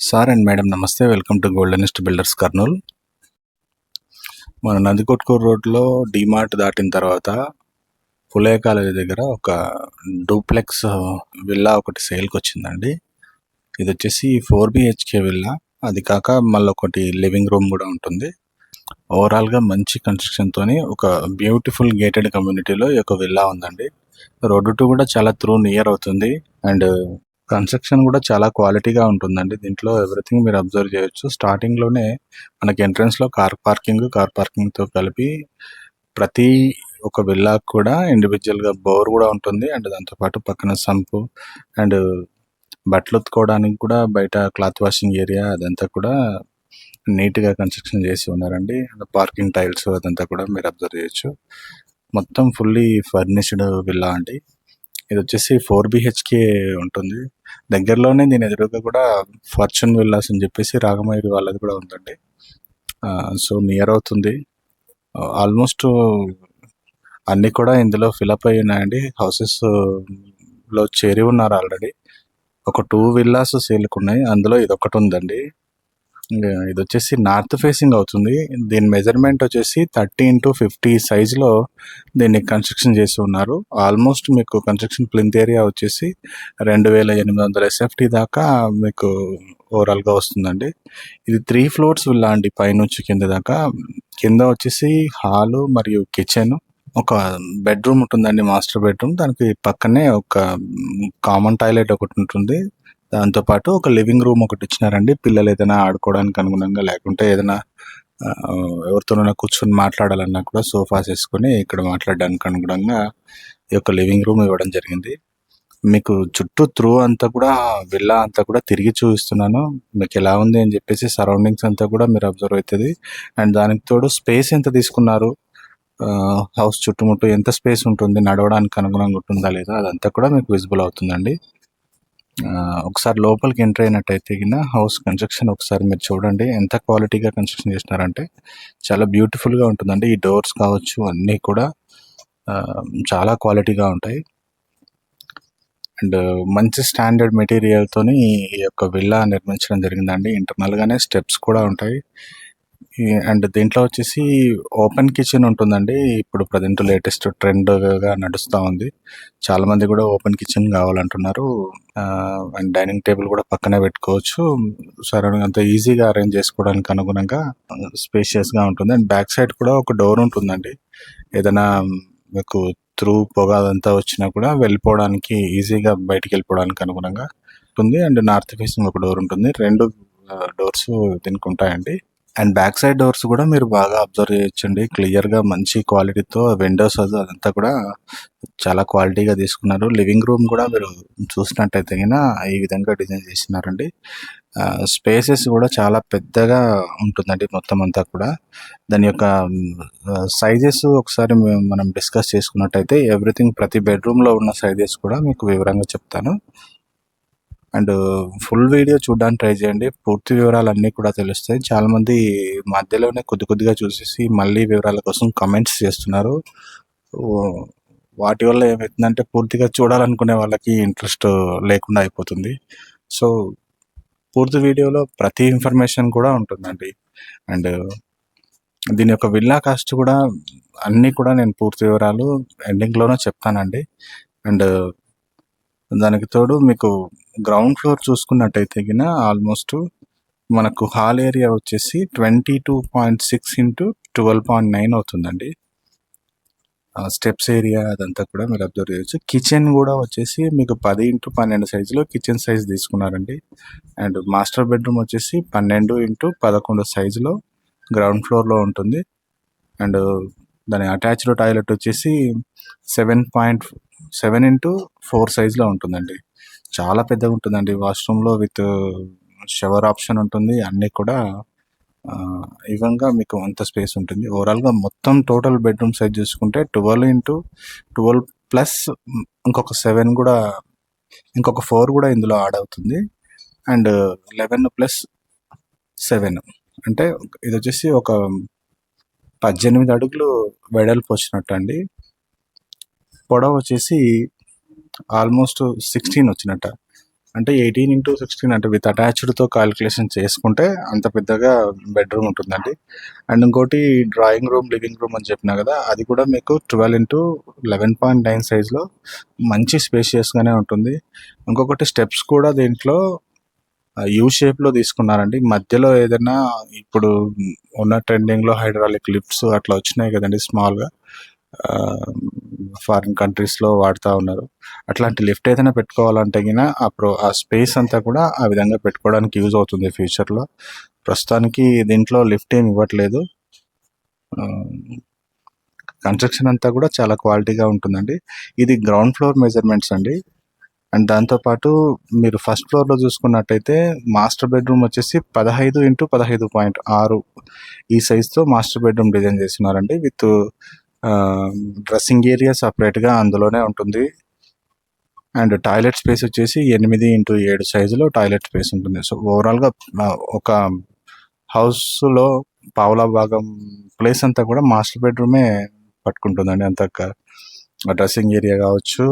Sir and madam నమస్తే. Welcome to Golden Nest builders Kurnool మన నందికొట్కూరు రోడ్లో డిమార్ట్ దాటిన తర్వాత పులే కాలేజీ దగ్గర ఒక డూప్లెక్స్ విల్లా ఒకటి సేల్కి వచ్చిందండి. ఇది వచ్చేసి ఫోర్ బిహెచ్కే విల్లా. అది కాక మళ్ళీ ఒకటి లివింగ్ రూమ్ కూడా ఉంటుంది. ఓవరాల్గా మంచి కన్స్ట్రక్షన్తోని ఒక బ్యూటిఫుల్ గేటెడ్ కమ్యూనిటీలో ఈ యొక్క విల్లా ఉందండి. రోడ్డు టు కూడా చాలా త్రూ నియర్ అవుతుంది. అండ్ కన్స్ట్రక్షన్ కూడా చాలా క్వాలిటీగా ఉంటుందండి. దీంట్లో ఎవ్రీథింగ్ మీరు అబ్జర్వ్ చేయొచ్చు. స్టార్టింగ్లోనే మనకి ఎంట్రన్స్లో కార్ పార్కింగ్ కార్ పార్కింగ్తో కలిపి ప్రతి ఒక విల్లా కూడా ఇండివిజువల్గా బోర్ కూడా ఉంటుంది. అండ్ దాంతో పాటు పక్కన సంపు అండ్ బట్టలు ఉతుకోవడానికి కూడా బయట క్లాత్ వాషింగ్ ఏరియా అదంతా కూడా నీట్గా కన్స్ట్రక్షన్ చేసి ఉన్నారండి. అండ్ పార్కింగ్ టైల్స్ అదంతా కూడా మీరు అబ్జర్వ్ చేయొచ్చు. మొత్తం ఫుల్లీ ఫర్నిష్డ్ విల్లా అండి. ఇది వచ్చేసి ఫోర్ బిహెచ్కే ఉంటుంది. దగ్గరలోనే దీని ఎదురుగా కూడా ఫార్చ్యూన్ విల్లాస్ అని చెప్పేసి రాగమయూరి వాళ్ళది కూడా ఉందండి. సో నియర్ అవుతుంది. ఆల్మోస్ట్ అన్నీ కూడా ఇందులో ఫిలప్ అయి ఉన్నాయండి. హౌసెస్లో చేరి ఉన్నారు ఆల్రెడీ. ఒక టూ విల్లాస్ సేల్కి ఉన్నాయి. అందులో ఇది ఒకటి ఉందండి. ఇది వచ్చేసి నార్త్ ఫేసింగ్ అవుతుంది. దీని మెజర్మెంట్ వచ్చేసి థర్టీ ఇంటూ ఫిఫ్టీ సైజులో దీన్ని కన్స్ట్రక్షన్ చేసి ఉన్నారు. ఆల్మోస్ట్ మీకు కన్స్ట్రక్షన్ ప్లింత్ ఏరియా వచ్చేసి రెండు వేల ఎనిమిది వందల ఎస్ఎఫ్టీ దాకా మీకు ఓవరాల్గా వస్తుందండి. ఇది త్రీ ఫ్లోర్స్ విల్లా అండి పైనుంచి కింద దాకా. కింద వచ్చేసి హాలు మరియు కిచెన్. ఒక బెడ్రూమ్ ఉంటుందండి మాస్టర్ బెడ్రూమ్. దానికి పక్కనే ఒక కామన్ టాయిలెట్ ఒకటి ఉంటుంది. దాంతో పాటు ఒక లివింగ్ రూమ్ ఒకటి ఇచ్చినారండి. పిల్లలు ఏదైనా ఆడుకోవడానికి అనుగుణంగా లేకుంటే ఏదైనా ఎవరితోనైనా కూర్చొని మాట్లాడాలన్నా కూడా సోఫాస్ వేసుకొని ఇక్కడ మాట్లాడడానికి అనుగుణంగా ఈ యొక్క లివింగ్ రూమ్ ఇవ్వడం జరిగింది. మీకు చుట్టూ త్రూ అంతా కూడా విల్లా అంతా కూడా తిరిగి చూపిస్తున్నాను. మీకు ఎలా ఉంది అని చెప్పేసి సరౌండింగ్స్ అంతా కూడా మీరు అబ్జర్వ్ అవుతుంది. అండ్ దానికి తోడు స్పేస్ ఎంత తీసుకున్నారు? హౌస్ చుట్టుముట్టు ఎంత స్పేస్ ఉంటుంది? నడవడానికి అనుగుణంగా ఉంటుందా లేదా? అదంతా కూడా మీకు విజిబుల్ అవుతుందండి. ఒకసారి లోపలికి ఎంటర్ అయినట్టయితే కింద హౌస్ కన్స్ట్రక్షన్ ఒకసారి మీరు చూడండి. ఎంత క్వాలిటీగా కన్స్ట్రక్షన్ చేసినారంటే చాలా బ్యూటిఫుల్గా ఉంటుందండి. ఈ డోర్స్ కావచ్చు అన్నీ కూడా చాలా క్వాలిటీగా ఉంటాయి. అండ్ మంచి స్టాండర్డ్ మెటీరియల్తోని ఈ యొక్క విల్లా నిర్మించడం జరిగిందండి. ఇంటర్నల్ గానే స్టెప్స్ కూడా ఉంటాయి. అండ్ దీంట్లో వచ్చేసి ఓపెన్ కిచెన్ ఉంటుందండి. ఇప్పుడు ప్రజెంట్ లేటెస్ట్ ట్రెండ్గా నడుస్తూ ఉంది. చాలా మంది కూడా ఓపెన్ కిచెన్ కావాలంటున్నారు. ఆ, అండ్ డైనింగ్ టేబుల్ కూడా పక్కనే పెట్టుకోవచ్చు. సరౌండింగ్ అంత ఈజీగా అరేంజ్ చేసుకోవడానికి అనుగుణంగా స్పేషియస్గా ఉంటుంది. అండ్ బ్యాక్ సైడ్ కూడా ఒక డోర్ ఉంటుందండి. ఏదైనా మీకు త్రూ పొగ అదంతా వచ్చినా కూడా వెళ్ళిపోవడానికి ఈజీగా బయటికి వెళ్ళిపోవడానికి అనుగుణంగా ఉంటుంది. అండ్ నార్త్ ఫేసింగ్ ఒక డోర్ ఉంటుంది. రెండు డోర్స్ దీనికి ఉంటాయండి. అండ్ బ్యాక్ సైడ్ డోర్స్ కూడా మీరు బాగా అబ్జర్వ్ చేయొచ్చండి. క్లియర్గా మంచి క్వాలిటీతో విండోస్ అది అదంతా కూడా చాలా క్వాలిటీగా తీసుకున్నారు. లివింగ్ రూమ్ కూడా మీరు చూసినట్టయితే ఈ విధంగా డిజైన్ చేసినారండి. స్పేసెస్ కూడా చాలా పెద్దగా ఉంటుందండి మొత్తం అంతా కూడా. దాని యొక్క సైజెస్ ఒకసారి మనం డిస్కస్ చేసుకున్నట్టయితే ఎవ్రీథింగ్ ప్రతి బెడ్రూమ్లో ఉన్న సైజెస్ కూడా మీకు వివరంగా చెప్తాను. అండ్ ఫుల్ వీడియో చూడడానికి ట్రై చేయండి. పూర్తి వివరాలు అన్నీ కూడా తెలుస్తాయి. చాలా మంది మధ్యలోనే కొద్ది కొద్దిగా చూసేసి మళ్ళీ వివరాల కోసం కమెంట్స్ చేస్తున్నారు. వాటి వల్ల ఏమవుతుందంటే పూర్తిగా చూడాలనుకునే వాళ్ళకి ఇంట్రెస్ట్ లేకుండా అయిపోతుంది. సో పూర్తి వీడియోలో ప్రతి ఇన్ఫర్మేషన్ కూడా ఉంటుందండి. అండ్ దీని యొక్క విల్లా కాస్ట్ కూడా అన్నీ కూడా నేను పూర్తి వివరాలు ఎండింగ్లోనే చెప్తానండి. అండ్ దానికి తోడు మీకు గ్రౌండ్ ఫ్లోర్ చూసుకున్నట్టయితే గిన ఆల్మోస్ట్ మనకు హాల్ ఏరియా వచ్చేసి twenty two point six into twelve point nine అవుతుందండి స్టెప్స్ ఏరియా అదంతా కూడా మీరు అబ్జర్వ్ చేయొచ్చు. కిచెన్ కూడా వచ్చేసి మీకు పది ఇంటూ పన్నెండు సైజులో కిచెన్ సైజ్ తీసుకున్నారండి. అండ్ మాస్టర్ బెడ్రూమ్ వచ్చేసి పన్నెండు ఇంటూ పదకొండు సైజులో గ్రౌండ్ ఫ్లోర్లో ఉంటుంది. అండ్ దాని అటాచ్డ్ టాయిలెట్ వచ్చేసి seven point seven into four సైజ్లో ఉంటుందండి. చాలా పెద్దగా ఉంటుందండి వాష్రూమ్లో విత్ షవర్ ఆప్షన్ ఉంటుంది. అన్నీ కూడా ఆ, మీకు అంత స్పేస్ ఉంటుంది. ఓవరాల్గా మొత్తం టోటల్ బెడ్రూమ్ సైజ్ చూసుకుంటే ట్వెల్వ్ ఇంటూ ట్వెల్వ్ ప్లస్ ఇంకొక సెవెన్ కూడా ఇంకొక ఫోర్ కూడా ఇందులో యాడ్ అవుతుంది. And eleven plus seven. అంటే ఇది వచ్చేసి ఒక పద్దెనిమిది అడుగులు వెడల్పు వచ్చినట్టు అండి పొడవు వచ్చేసి ఆల్మోస్ట్ సిక్స్టీన్ వచ్చినట్ట. అంటే ఎయిటీన్ ఇంటూ సిక్స్టీన్ అంటే విత్ అటాచ్డ్తో క్యాలిక్యులేషన్ చేసుకుంటే అంత పెద్దగా బెడ్రూమ్ ఉంటుందండి. అండ్ ఇంకోటి డ్రాయింగ్ రూమ్ లివింగ్ రూమ్ అని చెప్పినా కదా అది కూడా మీకు twelve into eleven point nine సైజ్లో మంచి స్పేషియస్గానే ఉంటుంది. ఇంకొకటి స్టెప్స్ కూడా దీంట్లో యూ షేప్లో తీసుకున్నారండి. మధ్యలో ఏదైనా ఇప్పుడు ఉన్న ట్రెండింగ్లో హైడ్రాలిక్ లిఫ్ట్స్ అట్లా వచ్చినాయి కదండి స్మాల్గా. ఫారిన్ కంట్రీస్లో వాడుతూ ఉన్నారు. అట్లాంటి లిఫ్ట్ ఏదైనా పెట్టుకోవాలంటే గిన ఆ ప్రో ఆ స్పేస్ అంతా కూడా ఆ విధంగా పెట్టుకోవడానికి యూజ్ అవుతుంది ఫ్యూచర్లో. ప్రస్తుతానికి దీంట్లో లిఫ్ట్ ఏమి ఇవ్వట్లేదు. కన్స్ట్రక్షన్ అంతా కూడా చాలా క్వాలిటీగా ఉంటుందండి. ఇది గ్రౌండ్ ఫ్లోర్ మెజర్మెంట్స్ అండి. అండ్ దాంతోపాటు మీరు ఫస్ట్ ఫ్లోర్లో చూసుకున్నట్టయితే మాస్టర్ బెడ్రూమ్ వచ్చేసి పదహైదు ఇంటూ పదహైదు పాయింట్ ఆరు ఈ సైజ్తో మాస్టర్ బెడ్రూమ్ డిజైన్ చేస్తున్నారండి. విత్ డ్రెస్సింగ్ ఏరియా సపరేట్గా అందులోనే ఉంటుంది. అండ్ టాయిలెట్ స్పేస్ వచ్చేసి ఎనిమిది ఇంటూ ఏడు సైజులో టాయిలెట్ స్పేస్ ఉంటుంది. సో ఓవరాల్గా ఒక హౌస్లో పావులా భాగం ప్లేస్ అంతా కూడా మాస్టర్ బెడ్రూమే పట్టుకుంటుందండి అంత డ్రెస్సింగ్ ఏరియా కావచ్చు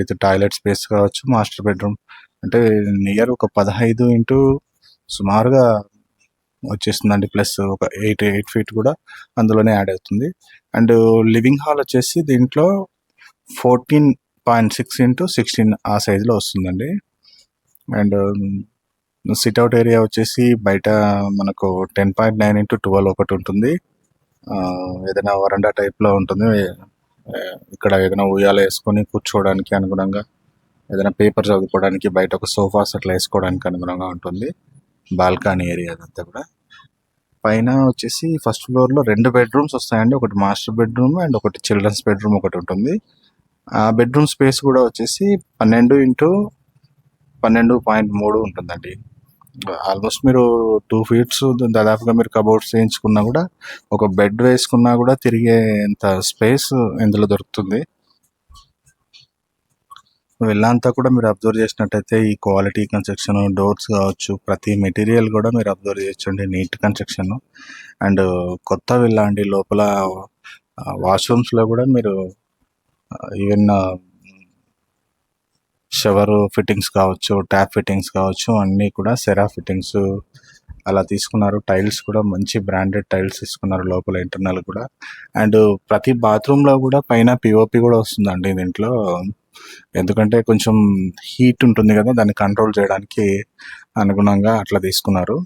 విత్ టాయిలెట్ స్పేస్ కావచ్చు మాస్టర్ బెడ్రూమ్ అంటే నియర్ ఒక పదహైదు ఇంటూ సుమారుగా వచ్చేస్తుందండి. ప్లస్ ఒక ఎయిట్ ఎయిట్ ఫీట్ కూడా అందులోనే యాడ్ అవుతుంది. అండ్ లివింగ్ హాల్ వచ్చేసి దీంట్లో fourteen point six into sixteen ఆ సైజులో వస్తుందండి. అండ్ సిట్అవుట్ ఏరియా వచ్చేసి బయట మనకు ten point nine into twelve ఒకటి ఉంటుంది. ఏదైనా వరండా టైప్లో ఉంటుంది. ఇక్కడ ఏదైనా ఉయ్యాల వేసుకొని కూర్చోవడానికి అనుగుణంగా ఏదైనా పేపర్ చదువుకోవడానికి బయట ఒక సోఫాస్ అట్లా వేసుకోవడానికి అనుగుణంగా ఉంటుంది. బాల్కనీ ఏరియా అదంతా కూడా. పైన వచ్చేసి ఫస్ట్ ఫ్లోర్లో రెండు బెడ్రూమ్స్ వస్తాయండి. ఒకటి మాస్టర్ బెడ్రూమ్ అండ్ ఒకటి చిల్డ్రన్స్ బెడ్రూమ్ ఒకటి ఉంటుంది. ఆ బెడ్రూమ్ స్పేస్ కూడా వచ్చేసి పన్నెండు ఇంటూ పన్నెండు పాయింట్ మూడు ఉంటుందండి. ఆల్మోస్ట్ మీరు టూ ఫీట్స్ దాదాపుగా మీరు కబోర్డ్స్ వేయించుకున్నా కూడా ఒక బెడ్ వేసుకున్నా కూడా తిరిగే అంత స్పేస్ ఇందులో దొరుకుతుంది. వెళ్ళంతా కూడా మీరు అబ్జర్వ్ చేసినట్టయితే ఈ క్వాలిటీ కన్స్ట్రక్షన్ డోర్స్ కావచ్చు ప్రతి మెటీరియల్ కూడా మీరు అబ్జర్వ్ చేయొచ్చండి నీట్ కన్స్ట్రక్షన్. అండ్ కొత్త విల్లా అండి లోపల వాష్రూమ్స్లో కూడా మీరు ఈవెన్ షవర్ ఫిట్టింగ్స్ కావచ్చు ట్యాప్ ఫిట్టింగ్స్ కావచ్చు అన్నీ కూడా సెరా ఫిట్టింగ్స్ అలా తీసుకున్నారు. టైల్స్ కూడా మంచి బ్రాండెడ్ టైల్స్ తీసుకున్నారు లోపల ఇంటర్నల్ కూడా. అండ్ ప్రతి బాత్రూంలో కూడా పైన పిఓపి కూడా వస్తుందండి దీంట్లో. ఎందుకంటే కొంచెం హీట్ ఉంటుంది కదా దాన్ని కంట్రోల్ చేయడానికి అనుగుణంగా అట్లా తీసుకున్నారు.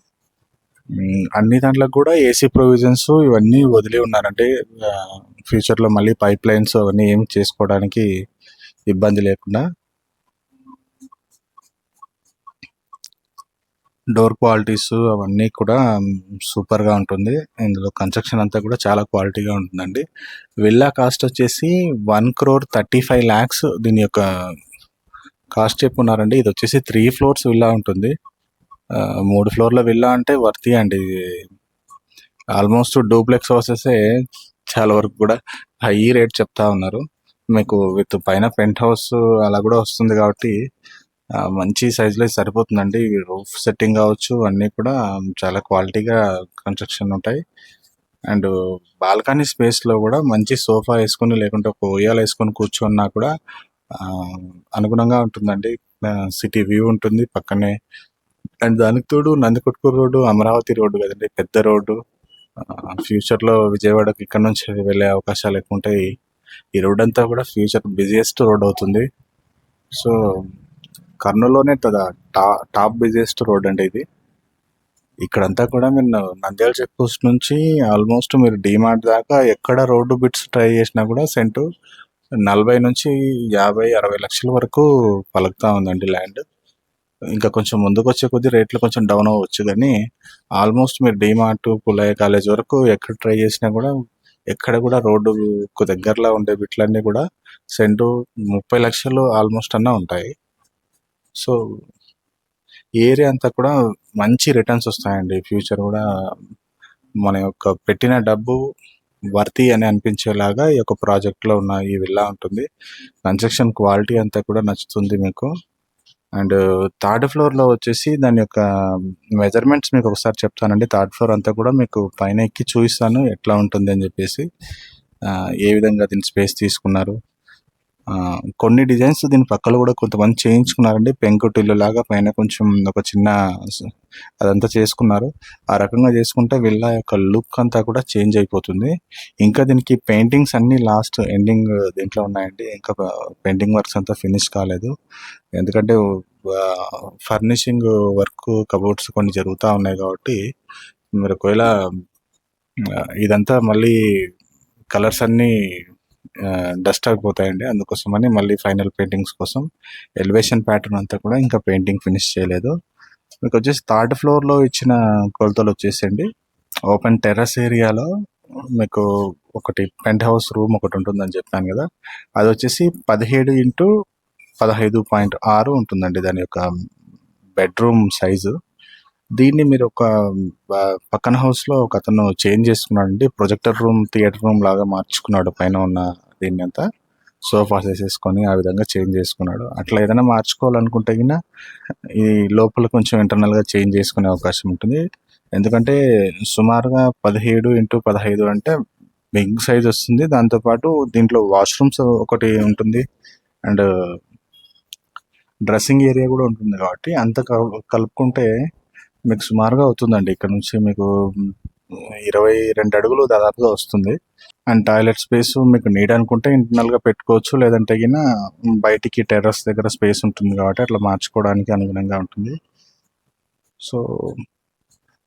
అన్ని దాంట్లో కూడా ఏసీ ప్రొవిజన్స్ ఇవన్నీ వదిలి ఉన్నారంటే ఫ్యూచర్లో మళ్ళీ పైప్ లైన్స్ అవన్నీ ఏం చేసుకోవడానికి ఇబ్బంది లేకుండా డోర్ క్వాలిటీస్ అవన్నీ కూడా సూపర్గా ఉంటుంది. ఇందులో కన్స్ట్రక్షన్ అంతా కూడా చాలా క్వాలిటీగా ఉంటుందండి. విల్లా కాస్ట్ వచ్చేసి one crore thirty five lakhs దీని యొక్క కాస్ట్ చెప్పున్నారండి ఇది వచ్చేసి త్రీ ఫ్లోర్స్ విల్లా ఉంటుంది. మూడు ఫ్లోర్ల విల్లా అంటే వర్తి అండి. ఆల్మోస్ట్ డూప్లెక్స్ హౌసెసే చాలా వరకు కూడా హై రేట్ చెప్తా ఉన్నారు. మీకు విత్ పైన పెంట్ హౌస్ అలా కూడా వస్తుంది కాబట్టి మంచి సైజులో సరిపోతుందండి. రూఫ్ సెట్టింగ్ కావచ్చు అన్నీ కూడా చాలా క్వాలిటీగా కన్స్ట్రక్షన్ ఉంటాయి. అండ్ బాల్కనీ స్పేస్లో కూడా మంచి సోఫా వేసుకొని లేకుంటే ఒక ఉయ్యాలు వేసుకొని కూర్చున్నా కూడా అనుగుణంగా ఉంటుందండి. సిటీ వ్యూ ఉంటుంది పక్కనే. అండ్ దానికి తోడు నందికొట్కూరు రోడ్డు అమరావతి రోడ్డు కదండి పెద్ద రోడ్డు. ఫ్యూచర్లో విజయవాడకి ఇక్కడ నుంచి వెళ్ళే అవకాశాలు ఎక్కువ ఉంటాయి. ఈ రోడ్ అంతా కూడా ఫ్యూచర్ బిజియెస్ట్ రోడ్ అవుతుంది. సో కర్నూలులోనే టా టాప్ బిజియెస్ట్ రోడ్ అండి ఇది. ఇక్కడంతా కూడా మీరు నంద్యాల చెక్ పోస్ట్ నుంచి ఆల్మోస్ట్ మీరు డిమార్ట్ దాకా ఎక్కడ రోడ్డు బిట్స్ ట్రై చేసినా కూడా సెంటు నలభై నుంచి యాభై అరవై లక్షల వరకు పలుకుతా ఉందండి ల్యాండ్. ఇంకా కొంచెం ముందుకు వచ్చే కొద్దీ రేట్లు కొంచెం డౌన్ అవ్వచ్చు కానీ ఆల్మోస్ట్ మీరు డిమార్ట్ పుల్లయ్య కాలేజ్ వరకు ఎక్కడ ట్రై చేసినా కూడా ఎక్కడ కూడా రోడ్డుకు దగ్గరలో ఉండే బిట్లన్నీ కూడా సెంటు ముప్పై లక్షలు ఆల్మోస్ట్ అన్నా ఉంటాయి. సో ఏరియా అంతా కూడా మంచి రిటర్న్స్ వస్తాయండి. ఫ్యూచర్ కూడా మన యొక్క పెట్టిన డబ్బు వర్తి అని అనిపించేలాగా ఈ యొక్క ప్రాజెక్ట్లో ఉన్న ఈ విల్లా ఉంటుంది. కన్స్ట్రక్షన్ క్వాలిటీ అంతా కూడా నచ్చుతుంది మీకు. అండ్ థర్డ్ ఫ్లోర్లో వచ్చేసి దాని యొక్క మెజర్మెంట్స్ మీకు ఒకసారి చెప్తానండి. థర్డ్ ఫ్లోర్ అంతా కూడా మీకు పైన ఎక్కి చూపిస్తాను ఎట్లా ఉంటుంది అని చెప్పేసి. ఏ విధంగా దీని స్పేస్ తీసుకున్నారు. కొన్ని డిజైన్స్ దీని పక్కన కూడా కొంతమంది చేయించుకున్నారండి. పెంకుటిల్లు లాగా పైన కొంచెం ఒక చిన్న అదంతా చేసుకున్నారు. ఆ రకంగా చేసుకుంటే వీళ్ళ యొక్క లుక్ అంతా కూడా చేంజ్ అయిపోతుంది. ఇంకా దీనికి పెయింటింగ్స్ అన్నీ లాస్ట్ ఎండింగ్ దీంట్లో ఉన్నాయండి. ఇంకా పెయింటింగ్ వర్క్స్ అంతా ఫినిష్ కాలేదు. ఎందుకంటే ఫర్నిషింగ్ వర్క్ కబోర్డ్స్ కొన్ని జరుగుతూ ఉన్నాయి కాబట్టి మీరు ఒకవేళ ఇదంతా మళ్ళీ కలర్స్ అన్నీ డస్ట్ అయిపోతాయండి అందుకోసమని మళ్ళీ ఫైనల్ పెయింటింగ్స్ కోసం ఎలివేషన్ ప్యాటర్న్ అంతా కూడా ఇంకా పెయింటింగ్ ఫినిష్ చేయలేదు. మీకు వచ్చేసి థర్డ్ ఫ్లోర్లో ఇచ్చిన కొలతలు వచ్చేసండి. ఓపెన్ టెర్రస్ ఏరియాలో మీకు ఒకటి పెంట్ హౌస్ రూమ్ ఒకటి ఉంటుందని చెప్పాను కదా. అది వచ్చేసి పదిహేడు ఇంటూ పదహైదు పాయింట్ ఆరు ఉంటుందండి దాని యొక్క బెడ్రూమ్ సైజు దీన్ని మీరు ఒక పక్కన హౌస్లో ఒక అతను చేంజ్ చేసుకున్నాడండి. ప్రొజెక్టర్ రూమ్ థియేటర్ రూమ్ లాగా మార్చుకున్నాడు పైన ఉన్న దీన్ని అంతా. సోఫాస్ వేసేసుకొని ఆ విధంగా చేంజ్ చేసుకున్నాడు. అట్లా ఏదైనా మార్చుకోవాలనుకుంటే కన్నా ఈ లోపల కొంచెం ఇంటర్నల్గా చేంజ్ చేసుకునే అవకాశం ఉంటుంది. ఎందుకంటే సుమారుగా పదిహేడు ఇంటూ పదహైదు అంటే బిగ్ సైజ్ వస్తుంది. దాంతోపాటు దీంట్లో వాష్రూమ్స్ ఒకటి ఉంటుంది. అండ్ డ్రెస్సింగ్ ఏరియా కూడా ఉంటుంది కాబట్టి అంత కలుపుకుంటే మీకు సుమారుగా అవుతుందండి. ఇక్కడ నుంచి మీకు ఇరవై రెండు అడుగులు దాదాపుగా వస్తుంది. అండ్ టాయిలెట్ స్పేస్ మీకు నీడ్ అనుకుంటే ఇంటర్నల్గా గా పెట్టుకోవచ్చు. లేదంటే గిన బయటికి టెర్రస్ దగ్గర స్పేస్ ఉంటుంది కాబట్టి అట్లా మార్చుకోవడానికి అనుగుణంగా ఉంటుంది. సో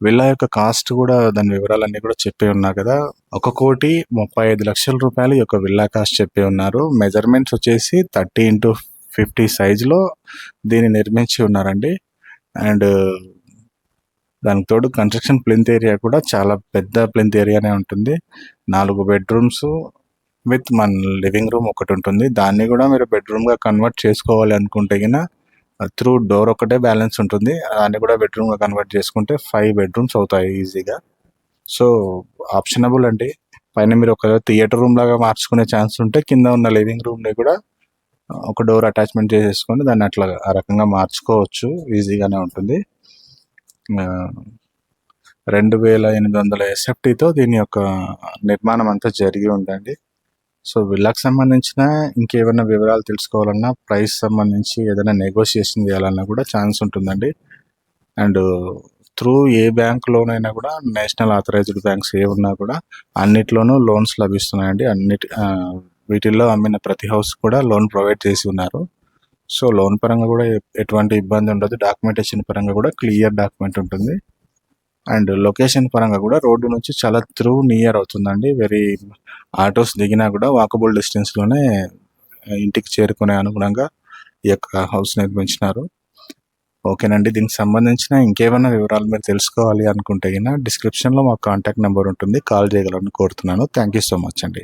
విల్లా యొక్క కాస్ట్ కూడా దాని వివరాలన్నీ కూడా చెప్పి ఉన్నా కదా. ఒక కోటి ముప్పై ఐదు లక్షల రూపాయలు ఈ యొక్క విల్లా కాస్ట్ చెప్పి ఉన్నారు. మెజర్మెంట్స్ వచ్చేసి థర్టీ ఇంటూ ఫిఫ్టీ సైజులో దీన్ని నిర్మించి ఉన్నారండి. అండ్ దానికి తోడు కన్స్ట్రక్షన్ ప్లింత్ ఏరియా కూడా చాలా పెద్ద ప్లింత్ ఏరియానే ఉంటుంది. నాలుగు బెడ్రూమ్స్ విత్ మన లివింగ్ రూమ్ ఒకటి ఉంటుంది. దాన్ని కూడా మీరు బెడ్రూమ్గా కన్వర్ట్ చేసుకోవాలి అనుకుంటే గిన త్రూ డోర్ ఒకటే బ్యాలెన్స్ ఉంటుంది. దాన్ని కూడా బెడ్రూమ్గా కన్వర్ట్ చేసుకుంటే ఫైవ్ బెడ్రూమ్స్ అవుతాయి ఈజీగా సో ఆప్షనబుల్ అండి. పైన మీరు ఒక థియేటర్ రూమ్ లాగా మార్చుకునే ఛాన్స్ ఉంటే కింద ఉన్న లివింగ్ రూమ్ని కూడా ఒక డోర్ అటాచ్మెంట్ చేసేసుకొని దాన్ని అట్లా ఆ రకంగా మార్చుకోవచ్చు. ఈజీగానే ఉంటుంది. రెండు వేల ఎనిమిది వందల ఎస్ఎఫ్టీతో దీని యొక్క నిర్మాణం అంతా జరిగి ఉందండి. సో విల్లాకి సంబంధించిన ఇంకేమైనా వివరాలు తెలుసుకోవాలన్నా ప్రైస్ సంబంధించి ఏదైనా నెగోషియేషన్ చేయాలన్నా కూడా ఛాన్స్ ఉంటుందండి. And through a bank loan అయినా కూడా నేషనల్ ఆథరైజ్డ్ బ్యాంక్స్ ఏ ఉన్నా కూడా అన్నిట్లోనూ లోన్స్ లభిస్తున్నాయండి. అన్నిటి వీటిల్లో అమ్మిన ప్రతి హౌస్ కూడా లోన్ ప్రొవైడ్ చేసి ఉన్నారు. సో లోన్ పరంగా కూడా ఎటువంటి ఇబ్బంది ఉండదు. డాక్యుమెంటేషన్ పరంగా కూడా క్లియర్ డాక్యుమెంట్ ఉంటుంది. అండ్ లొకేషన్ పరంగా కూడా రోడ్డు నుంచి చాలా త్రూ నియర్ అవుతుందండి. వెరీ ఆటోస్ దిగినా కూడా వాకబుల్ డిస్టెన్స్లోనే ఇంటికి చేరుకునే అనుగుణంగా ఈ యొక్క హౌస్ నిర్మించినారు. ఓకేనండి. దీనికి సంబంధించిన ఇంకేమైనా వివరాలు మీరు తెలుసుకోవాలి అనుకుంటే అయినా డిస్క్రిప్షన్లో మా కాంటాక్ట్ నెంబర్ ఉంటుంది. కాల్ చేయగలని కోరుతున్నాను. థ్యాంక్ యూ సో మచ్ అండి.